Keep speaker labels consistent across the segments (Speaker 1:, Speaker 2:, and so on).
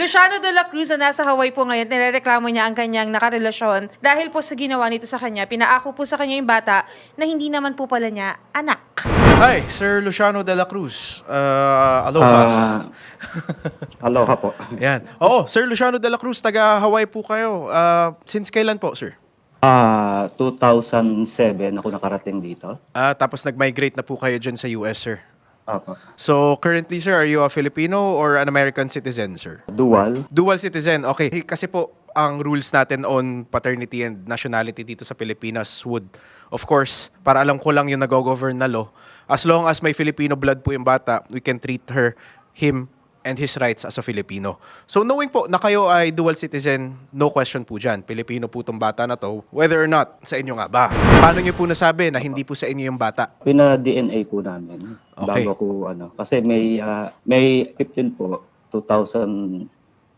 Speaker 1: Luciano de la Cruz na nasa Hawaii po ngayon, nirereklamo niya ang kanyang nakarelasyon dahil po sa ginawa nito sa kanya. Pinaako po sa kanya yung bata na hindi naman po pala niya anak.
Speaker 2: Hi, Sir Luciano de la Cruz. Uh, aloha.
Speaker 3: Ah, aloha po.
Speaker 2: Yan. Oo, Sir Luciano de la Cruz, taga Hawaii po kayo. Uh, since kailan po, sir?
Speaker 3: Ah, 2007 ako nakarating dito.
Speaker 2: Ah, tapos nag-migrate na po kayo dyan sa US, sir.
Speaker 3: Opo.
Speaker 2: So, currently, sir, are you a Filipino or an American citizen, sir?
Speaker 3: Dual.
Speaker 2: Dual citizen, okay. Kasi po, ang rules natin on paternity and nationality dito sa Pilipinas would, of course, para alam ko lang yung nag-govern na law, as long as may Filipino blood po yung bata, we can treat her, him, and his rights as a Filipino. So knowing po na kayo ay dual citizen, no question po dyan. Pilipino po tong bata na to, whether or not sa inyo nga ba. Paano nyo po nasabi na hindi po sa inyo yung bata?
Speaker 3: Pina-DNA po namin.
Speaker 2: Okay.
Speaker 3: Bago ko ano. Kasi may, ah, may 15 po, 2000,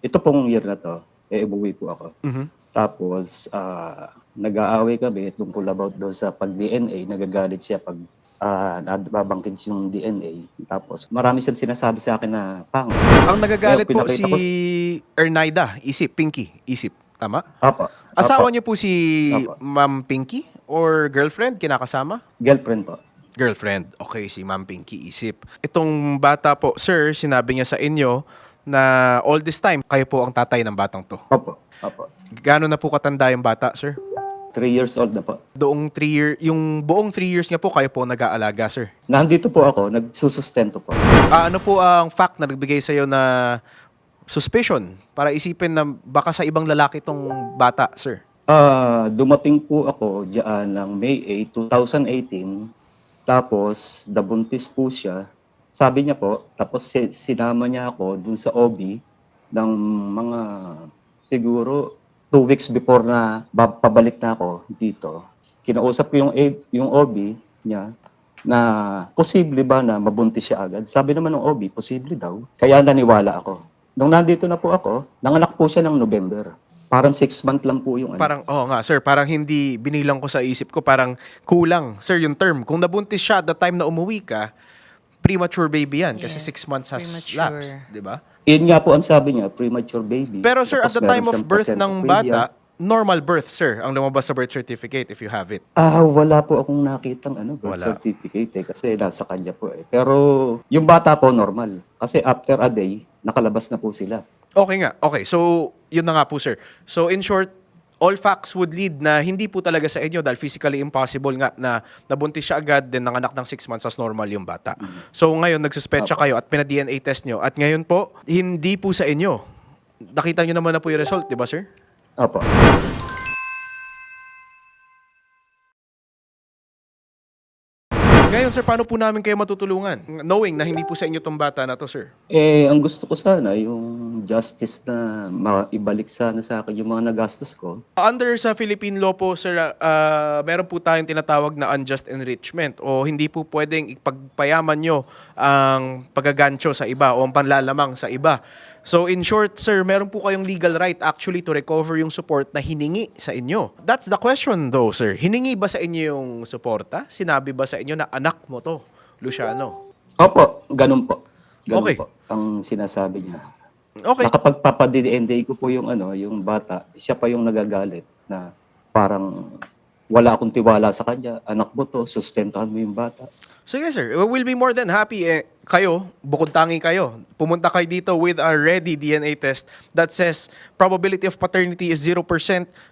Speaker 3: ito pong year na to, eh, umuwi po ako.
Speaker 2: Mhm.
Speaker 3: Tapos, ah, nag-aaway kami tungkol about doon sa pag-DNA. Nagagalit siya pag ah, nababangkit yung DNA. Tapos, marami siyang sinasabi sa akin na, pang,
Speaker 2: Ang nagagalit po si
Speaker 3: ko-
Speaker 2: Ernaida, Isip, Pinky, Isip. Tama?
Speaker 3: Apo.
Speaker 2: Asawa
Speaker 3: Apo.
Speaker 2: niyo po si
Speaker 3: Apo.
Speaker 2: Ma'am Pinky or girlfriend kinakasama?
Speaker 3: Girlfriend po.
Speaker 2: Girlfriend. Okay, si Ma'am Pinky isip. Itong bata po, sir, sinabi niya sa inyo na all this time, kayo po ang tatay ng batang to.
Speaker 3: Opo. Opo.
Speaker 2: Gaano na po katanda yung bata, sir?
Speaker 3: Three years old na po.
Speaker 2: Doong three year, yung buong three years niya po, kayo po nag-aalaga, sir.
Speaker 3: Nandito po ako, nagsusustento po.
Speaker 2: Ah, ano po ang fact na nagbigay sa'yo na suspicion para isipin na baka sa ibang lalaki tong bata, sir?
Speaker 3: Ah, dumating po ako diyan ng May 8, 2018. Tapos, nabuntis po siya. Sabi niya po, tapos si- sinama niya ako dun sa OB ng mga siguro two weeks before na ba- pabalik na ako dito. Kinausap ko yung, yung OB niya na posible ba na mabuntis siya agad. Sabi naman ng OB, posible daw. Kaya naniwala ako. Nung nandito na po ako, nanganak po siya ng November. Parang six month lang po yung ano.
Speaker 2: Parang, oo nga, sir, parang hindi binilang ko sa isip ko, parang kulang, sir, yung term. Kung nabuntis siya at the time na umuwi ka, premature baby yan kasi
Speaker 1: Yes,
Speaker 2: six months has
Speaker 1: premature.
Speaker 2: lapsed, di ba?
Speaker 3: Yun nga po ang sabi niya, premature baby.
Speaker 2: Pero sir, at
Speaker 3: Tapos
Speaker 2: the
Speaker 3: meron
Speaker 2: time of
Speaker 3: siyang
Speaker 2: birth ng bata, normal birth, sir, ang lumabas sa birth certificate if you have it.
Speaker 3: Ah, wala po akong nakitang ano, birth
Speaker 2: Wala.
Speaker 3: certificate eh, kasi nasa kanya po eh. Pero yung bata po normal. Kasi after a day, nakalabas na po sila.
Speaker 2: Okay nga. Okay, so yun na nga po, sir. So in short, all facts would lead na hindi po talaga sa inyo dahil physically impossible nga na nabuntis siya agad then nanganak ng 6 months as normal yung bata. So ngayon nagsuspecha kayo at pina-DNA test nyo at ngayon po hindi po sa inyo. Nakita nyo naman na po yung result, di ba sir?
Speaker 3: Opo.
Speaker 2: Sir, paano po namin kayo matutulungan? Knowing na hindi po sa inyo tong bata na to, sir.
Speaker 3: Eh, ang gusto ko sana, yung justice na maibalik sana sa akin yung mga nagastos ko.
Speaker 2: Under sa Philippine law po, sir, ah, meron po tayong tinatawag na unjust enrichment o hindi po pwedeng ipagpayaman nyo ang pagagancho sa iba o ang panlalamang sa iba. So in short, sir, meron po kayong legal right actually to recover yung support na hiningi sa inyo. That's the question though, sir. Hiningi ba sa inyo yung suporta? Sinabi ba sa inyo na anak mo to, Luciano?
Speaker 3: Opo, ganun po. Ganun
Speaker 2: Okay.
Speaker 3: po ang sinasabi niya.
Speaker 2: Okay.
Speaker 3: Nakapagpapadi-NDA ko po yung ano, yung bata, siya pa yung nagagalit na parang wala akong tiwala sa kanya. Anak mo to, sustentahan mo yung bata.
Speaker 2: So yes sir, we'll be more than happy eh, kayo, bukod tangi kayo, pumunta kayo dito with a ready DNA test that says probability of paternity is 0%.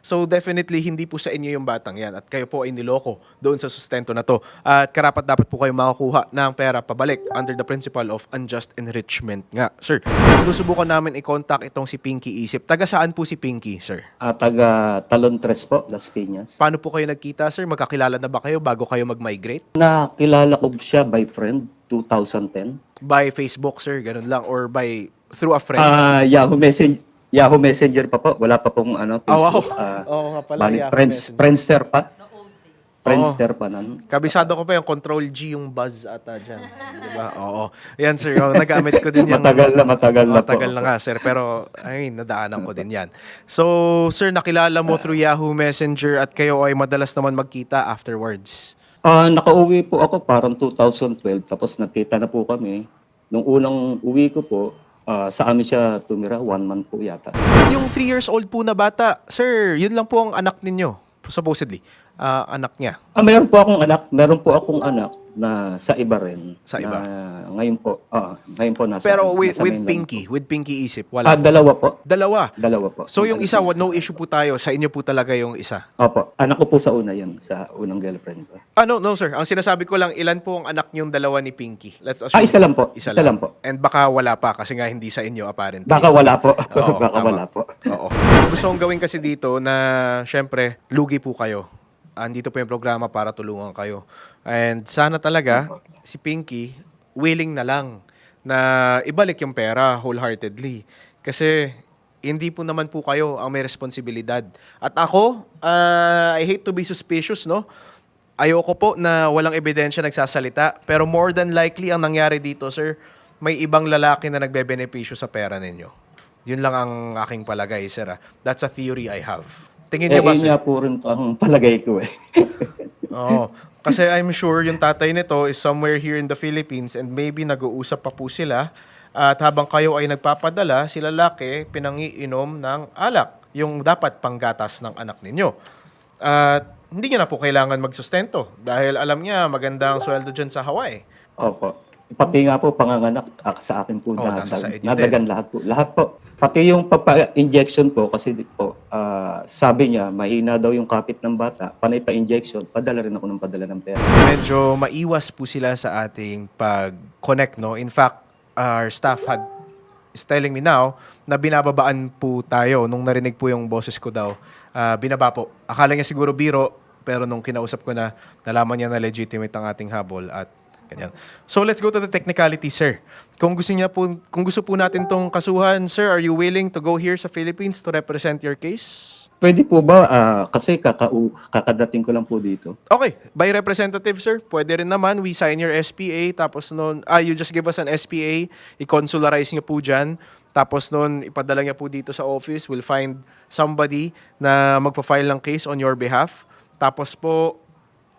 Speaker 2: So definitely hindi po sa inyo yung batang yan at kayo po ay niloko doon sa sustento na to. At karapat dapat po kayo makakuha ng pera pabalik under the principle of unjust enrichment nga. Sir, sinusubukan namin i-contact itong si Pinky Isip. Taga saan po si Pinky, sir?
Speaker 3: At taga Talon Tres po, Las Piñas.
Speaker 2: Paano po kayo nagkita, sir? Magkakilala na ba kayo bago kayo mag-migrate?
Speaker 3: Nakilala ko siya by friend 2010.
Speaker 2: By Facebook, sir? Ganun lang? Or by through a friend?
Speaker 3: Ah, Yahoo Messenger Yahoo Messenger pa po. Wala pa pong ano,
Speaker 2: Oh, wow.
Speaker 3: Facebook. Ah,
Speaker 2: Oo nga pala,
Speaker 3: bali,
Speaker 2: Yahoo
Speaker 3: friends,
Speaker 2: Messenger.
Speaker 3: Friendster pa. Friendster pa nun.
Speaker 2: Kabisado ko pa yung Control G yung buzz ata dyan. Di ba? Oo. Yan sir, oh, nagamit ko din yung...
Speaker 3: Matagal na, matagal na po.
Speaker 2: Matagal na nga sir, pero ay, nadaanan ko din yan. So, sir, nakilala mo through Yahoo Messenger at kayo ay madalas naman magkita afterwards.
Speaker 3: Ah, nakauwi po ako parang 2012 tapos nakita na po kami. Nung unang uwi ko po, Ah, sa amin siya tumira, one month po yata.
Speaker 2: Yung 3 years old po na bata, sir, yun lang po ang anak ninyo, supposedly. Ah, anak niya.
Speaker 3: Ah, meron po akong anak, meron po akong anak na sa iba rin.
Speaker 2: Sa iba?
Speaker 3: Na, ngayon po, ah, ngayon po nasa
Speaker 2: Pero with,
Speaker 3: nasa
Speaker 2: with Pinky, with Pinky Isip,
Speaker 3: po.
Speaker 2: wala.
Speaker 3: Ah, dalawa po.
Speaker 2: Dalawa.
Speaker 3: Dalawa po.
Speaker 2: So yung isa, no issue po tayo. Sa inyo po talaga yung isa.
Speaker 3: Opo, anak ko po sa una yun, sa unang girlfriend ko.
Speaker 2: Ah, no, no, sir. Ang sinasabi ko lang, ilan po ang anak niyong dalawa ni Pinky? Let's assume.
Speaker 3: Ah, isa lang po.
Speaker 2: Isa,
Speaker 3: Isa
Speaker 2: lang.
Speaker 3: lang po.
Speaker 2: And baka wala pa kasi nga hindi sa inyo apparently.
Speaker 3: Baka wala po.
Speaker 2: Oo,
Speaker 3: Baka
Speaker 2: tama.
Speaker 3: wala po.
Speaker 2: Oo. Gusto kong gawin kasi dito na, syempre, lugi po kayo. Andito po yung programa para tulungan kayo. And sana talaga, si Pinky, willing na lang na ibalik yung pera wholeheartedly. Kasi hindi po naman po kayo ang may responsibilidad. At ako, ah, I hate to be suspicious, no? Ayoko po na walang ebidensya nagsasalita. Pero more than likely, ang nangyari dito, sir, may ibang lalaki na nagbebenepisyo sa pera ninyo. Yun lang ang aking palagay, sir. ah. That's a theory I have. Tingin
Speaker 3: Eh,
Speaker 2: niyo ba,
Speaker 3: yun
Speaker 2: sir?
Speaker 3: po rin ang palagay ko eh.
Speaker 2: Oo. Kasi I'm sure yung tatay nito is somewhere here in the Philippines and maybe nag-uusap pa po sila. At habang kayo ay nagpapadala, si lalaki pinangiinom ng alak, yung dapat panggatas ng anak ninyo. At hindi niya na po kailangan magsustento dahil alam niya maganda ang sweldo dyan sa Hawaii.
Speaker 3: Opo. Pati nga po panganganak ah, sa akin po
Speaker 2: Oh, nasa sa inyo
Speaker 3: nadagan lahat po. Lahat po. Pati yung papa-injection po kasi po ah, sabi niya mahina daw yung kapit ng bata. Panay pa-injection, padala rin ako ng padala ng pera.
Speaker 2: Medyo maiwas po sila sa ating pag-connect, no? In fact, our staff had is telling me now na binababaan po tayo nung narinig po yung boses ko daw. ah, binaba po. Akala niya siguro biro, pero nung kinausap ko na, nalaman niya na legitimate ang ating habol at ganyan. So let's go to the technicality, sir. Kung gusto niya po, kung gusto po natin tong kasuhan, sir, are you willing to go here sa Philippines to represent your case?
Speaker 3: Pwede po ba ah, kasi kakau kakadating ko lang po dito.
Speaker 2: Okay, by representative sir, pwede rin naman, we sign your SPA, tapos noon, ah, you just give us an SPA, i-consularize niyo po dyan, tapos noon, ipadala niya po dito sa office, we'll find somebody na magpa-file ng case on your behalf, tapos po,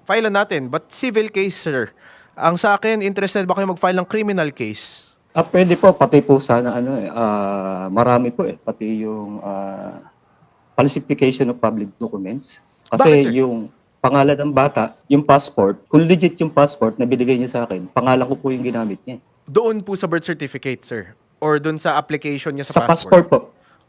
Speaker 2: file natin, but civil case sir. Ang sa akin, interested ba kayo mag-file ng criminal case?
Speaker 3: Ah, pwede po pati po sana ano eh ah, marami po eh pati yung ah, falsification of public documents. Kasi
Speaker 2: Bakit, sir?
Speaker 3: yung pangalan ng bata, yung passport, kung legit yung passport na binigay niya sa akin, pangalan ko po yung ginamit niya.
Speaker 2: Doon po sa birth certificate sir, or doon sa application niya
Speaker 3: Sa,
Speaker 2: sa,
Speaker 3: passport po.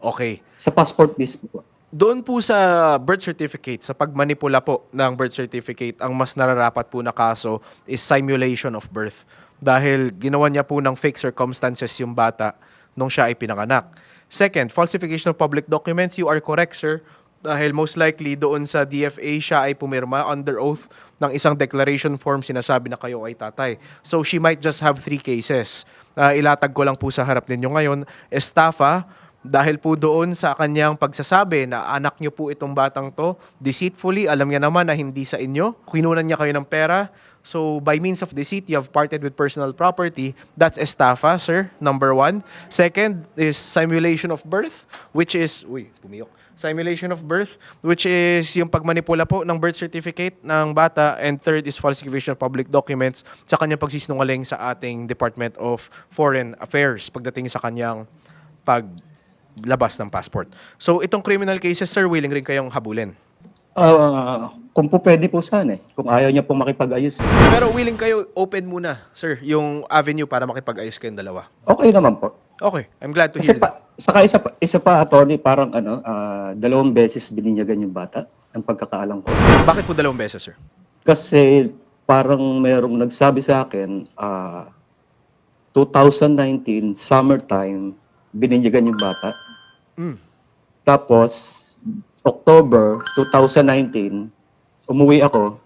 Speaker 2: Okay.
Speaker 3: Sa passport mismo po.
Speaker 2: Doon po sa birth certificate, sa pagmanipula po ng birth certificate, ang mas nararapat po na kaso is simulation of birth. Dahil ginawa niya po ng fake circumstances yung bata nung siya ay pinanganak. Second, falsification of public documents. You are correct, sir. Dahil most likely doon sa DFA siya ay pumirma under oath ng isang declaration form sinasabi na kayo ay tatay. So she might just have three cases. Ah, ilatag ko lang po sa harap ninyo ngayon. Estafa, dahil po doon sa kanyang pagsasabi na anak niyo po itong batang to, deceitfully, alam niya naman na hindi sa inyo, kinunan niya kayo ng pera, so by means of deceit, you have parted with personal property, that's estafa, sir, number one. Second is simulation of birth, which is, uy, pumiyok, simulation of birth, which is yung pagmanipula po ng birth certificate ng bata, and third is falsification of public documents sa kanyang pagsisinungaling sa ating Department of Foreign Affairs pagdating sa kanyang paglabas ng passport. So itong criminal cases, sir, willing rin kayong habulin.
Speaker 3: Ah, kung po pwede po sana eh. Kung ayaw niya po makipag-ayos.
Speaker 2: Pero willing kayo open muna, sir, yung avenue para makipag-ayos kayong dalawa.
Speaker 3: Okay naman po.
Speaker 2: Okay, I'm glad to
Speaker 3: Kasi
Speaker 2: hear that.
Speaker 3: pa, saka isa pa, isa pa attorney, parang ano, ah, dalawang beses bininyagan yung bata, ang pagkakaalam ko.
Speaker 2: Bakit po dalawang beses, sir?
Speaker 3: Kasi parang merong nagsabi sa akin, ah 2019, summertime, bininyagan yung bata.
Speaker 2: Mm.
Speaker 3: Tapos, October 2019, umuwi ako.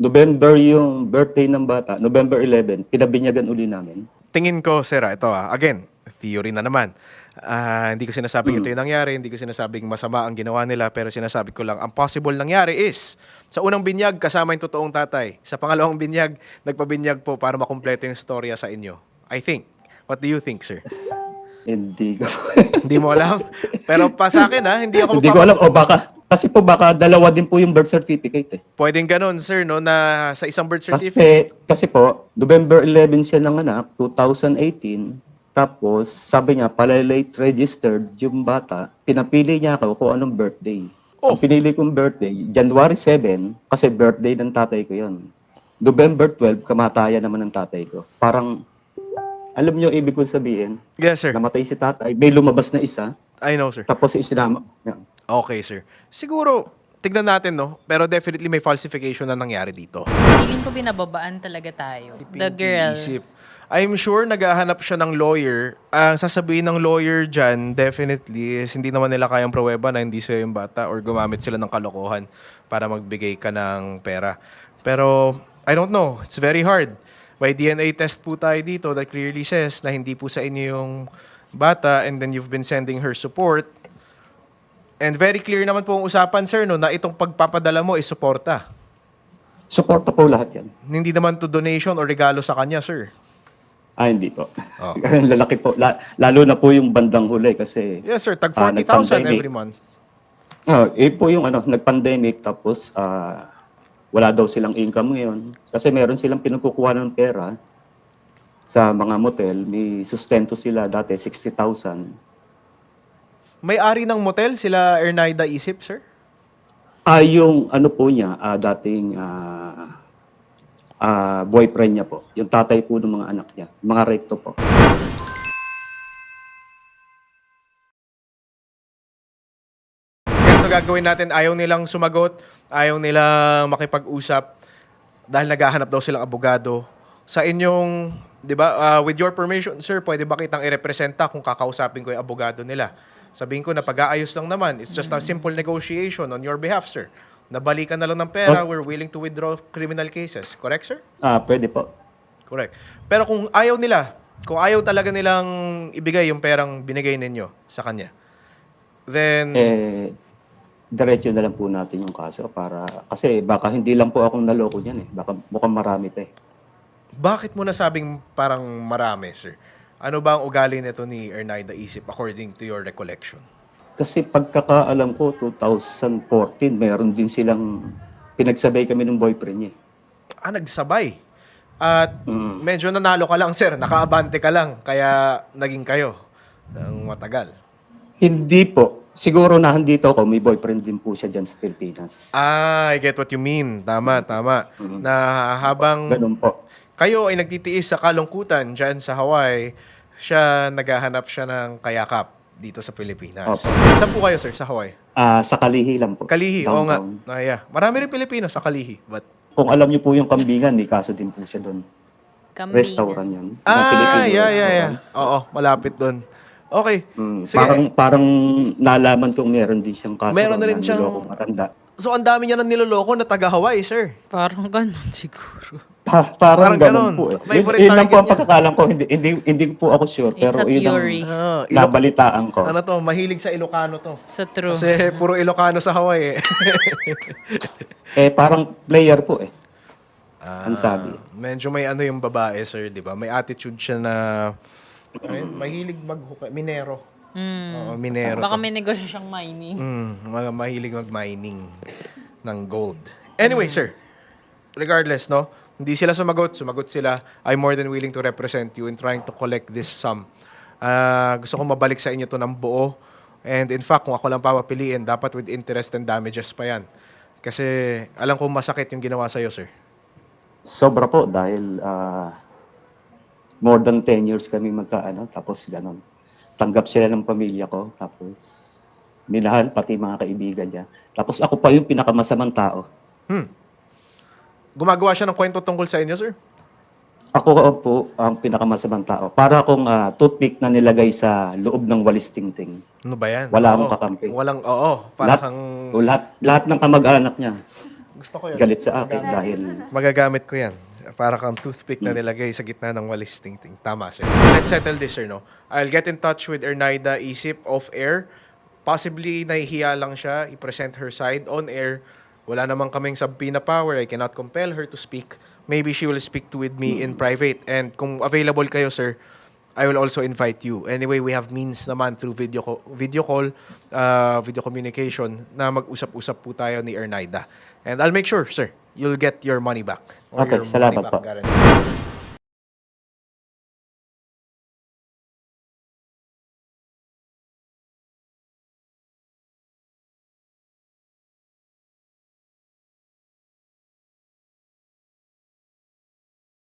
Speaker 3: November yung birthday ng bata, November 11, pinabinyagan uli namin.
Speaker 2: Tingin ko, sir, ah, ito ah, again, theory na naman. Ah, hindi ko sinasabing ito yung nangyari, hindi ko sinasabing masama ang ginawa nila, pero sinasabi ko lang, ang possible nangyari is, sa unang binyag, kasama yung totoong tatay. Sa pangalawang binyag, nagpabinyag po para makumpleto yung storya sa inyo. I think. What do you think, sir?
Speaker 3: Hindi ko.
Speaker 2: hindi mo alam? Pero pa sa akin, ha, hindi ako
Speaker 3: hindi ko alam. O baka, kasi po baka dalawa din po yung birth certificate eh.
Speaker 2: Pwedeng ganun, sir, no, na sa isang birth certificate,
Speaker 3: Kasi, kasi po, November 11 siya ng anak, 2018. Tapos, sabi niya, pala late registered yung bata. Pinapili niya ako kung anong birthday.
Speaker 2: Oh.
Speaker 3: Ang pinili kong birthday, January 7, kasi birthday ng tatay ko yon. November 12, kamatayan naman ng tatay ko. Parang, alam niyo ibig kong sabihin,
Speaker 2: Yes, sir.
Speaker 3: namatay si tatay, may lumabas na isa,
Speaker 2: I know, sir.
Speaker 3: tapos isinama. Yan.
Speaker 2: Okay, sir. Siguro, tignan natin, no? Pero definitely may falsification na nangyari dito.
Speaker 4: Feeling ko binababaan talaga tayo. The girl.
Speaker 2: Isip. I'm sure naghahanap siya ng lawyer. Ang sasabihin ng lawyer dyan, definitely, is hindi naman nila kayang pruweba na hindi sila yung bata or gumamit sila ng kalokohan para magbigay ka ng pera. Pero, I don't know. It's very hard. May DNA test po tayo dito that clearly says na hindi po sa inyo yung bata and then you've been sending her support. And very clear naman po ang usapan, sir, no, na itong pagpapadala mo is suporta.
Speaker 3: Suporta po lahat yan.
Speaker 2: Hindi naman to donation or regalo sa kanya, sir.
Speaker 3: Ah, hindi po.
Speaker 2: Oh.
Speaker 3: Lalaki po. La- lalo na po yung bandang huli kasi
Speaker 2: Yes, sir. Tag
Speaker 3: Ah,
Speaker 2: 40,000
Speaker 3: nag-pandemic.
Speaker 2: every month.
Speaker 3: Ah, eh po yung ano, nag-pandemic tapos ah, wala daw silang income ngayon. Kasi meron silang pinagkukuha ng pera sa mga motel. May sustento sila dati, 60,000.
Speaker 2: May-ari ng motel, sila Ernaida Isip, sir?
Speaker 3: Ah, yung ano po niya, ah, dating ah, ah, boyfriend niya po. Yung tatay po ng mga anak niya. Mga recto po.
Speaker 2: Gagawin natin. Ayaw nilang sumagot. Ayaw nilang makipag-usap. Dahil naghahanap daw silang abogado. Sa inyong, di ba, ah, with your permission, sir, pwede ba kitang irepresenta kung kakausapin ko yung abogado nila? Sabihin ko na pag-aayos lang naman. It's just a simple negotiation on your behalf, sir. Nabalikan na lang ng pera, we're willing to withdraw criminal cases. Correct, sir?
Speaker 3: Ah, pwede po.
Speaker 2: Correct. Pero kung ayaw nila, kung ayaw talaga nilang ibigay yung perang binigay ninyo sa kanya, then,
Speaker 3: Eh, diretso na lang po natin yung kaso para kasi baka hindi lang po akong naloko niyan eh. Baka mukhang marami 'to eh.
Speaker 2: bakit mo nasabing parang marami, sir? Ano ba ang ugali nito ni Ernaida Isip according to your recollection?
Speaker 3: Kasi pagkakaalam ko 2014, meron din silang pinagsabay kami ng boyfriend niya. eh.
Speaker 2: Ah, nagsabay. At
Speaker 3: Mm.
Speaker 2: medyo nanalo ka lang, sir. Nakaabante ka lang. Kaya naging kayo ng matagal.
Speaker 3: Hindi po. Siguro na dito ako, may boyfriend din po siya dyan sa Pilipinas.
Speaker 2: Ah, I get what you mean. Tama, tama. Na habang
Speaker 3: Ganun po.
Speaker 2: kayo ay nagtitiis sa kalungkutan dyan sa Hawaii, siya naghahanap siya ng kayakap dito sa Pilipinas.
Speaker 3: Opo.
Speaker 2: Saan po kayo, sir, sa Hawaii?
Speaker 3: Ah, sa Kalihi lang po.
Speaker 2: Kalihi, oo nga.
Speaker 3: Downtown.
Speaker 2: Ah, yeah. Marami rin Pilipino sa Kalihi. But,
Speaker 3: Kung alam niyo po yung kambingan, may kaso din po siya doon.
Speaker 4: Kambingan.
Speaker 3: Restaurant yan. Mga
Speaker 2: ah,
Speaker 3: Filipino
Speaker 2: yeah, yeah, yeah.
Speaker 3: restaurant.
Speaker 2: Oo, malapit doon. Okay.
Speaker 3: Mm,
Speaker 2: Sige.
Speaker 3: parang parang nalaman kong meron din siyang kaso.
Speaker 2: Meron na rin siyang-
Speaker 3: nilokong matanda.
Speaker 2: So, ang dami niya nang niloloko na taga Hawaii, sir.
Speaker 4: Parang ganun siguro.
Speaker 3: Pa-
Speaker 2: Parang
Speaker 3: parang, ganun,
Speaker 2: ganun.
Speaker 3: po eh.
Speaker 2: Favorite
Speaker 3: Yun, yun lang po
Speaker 2: target
Speaker 3: ang pagkakalam ko. Hindi, hindi, hindi po ako sure.
Speaker 4: It's
Speaker 3: pero
Speaker 4: a
Speaker 3: yun ang
Speaker 4: theory.
Speaker 2: Ah, Ilo-
Speaker 3: nabalitaan ko.
Speaker 2: ano to, mahilig sa Ilocano to.
Speaker 4: Sa true.
Speaker 2: Kasi puro Ilocano sa Hawaii eh.
Speaker 3: Eh, parang player po eh.
Speaker 2: Ah,
Speaker 3: Ang sabi.
Speaker 2: Medyo may ano yung babae, sir, di ba? May attitude siya na ano yun? mahilig mag minero.
Speaker 4: Mm.
Speaker 2: Oo, minero.
Speaker 4: Baka
Speaker 2: to.
Speaker 4: may negosyo siyang mining.
Speaker 2: Mm, mga mahilig mag-mining ng gold. Anyway, sir, regardless, no? Hindi sila sumagot, sumagot sila. I'm more than willing to represent you in trying to collect this sum. Ah, gusto ko mabalik sa inyo to ng buo. And in fact, kung ako lang papapiliin, dapat with interest and damages pa yan. Kasi alam ko masakit yung ginawa sa'yo, sir.
Speaker 3: Sobra po dahil ah, more than 10 years kami magkaano. Tapos ganun. Tanggap sila ng pamilya ko. Tapos minahal pati mga kaibigan niya. Tapos ako pa yung pinakamasamang tao.
Speaker 2: Hmm. Gumagawa siya ng kwento tungkol sa inyo, sir?
Speaker 3: Ako po ang pinakamasamang tao. Para akong ah, toothpick na nilagay sa loob ng walis tingting.
Speaker 2: Ano ba yan?
Speaker 3: Wala
Speaker 2: Oo.
Speaker 3: akong kakampi.
Speaker 2: Walang, oo. Para
Speaker 3: Lahat-
Speaker 2: kang...
Speaker 3: Lahat, lahat ng kamag-anak niya
Speaker 2: Gusto ko yun.
Speaker 3: galit sa akin dahil
Speaker 2: Magagamit ko yan. Para kang toothpick na nilagay sa gitna ng walis ting-ting. Tama, sir. Let's settle this, sir, no? I'll get in touch with Ernaida Isip off-air. Possibly, nahihiya lang siya. I-present her side on air. Wala namang kaming subpoena power. I cannot compel her to speak. Maybe she will speak to with me in private. And kung available kayo, sir, I will also invite you. Anyway, we have means naman through video co- video call, uh, video communication na mag-usap-usap po tayo ni Ernaida. And I'll make sure, sir, you'll get your money back.
Speaker 3: Okay,
Speaker 2: your
Speaker 3: salamat
Speaker 2: money back
Speaker 3: po.
Speaker 2: guarantee.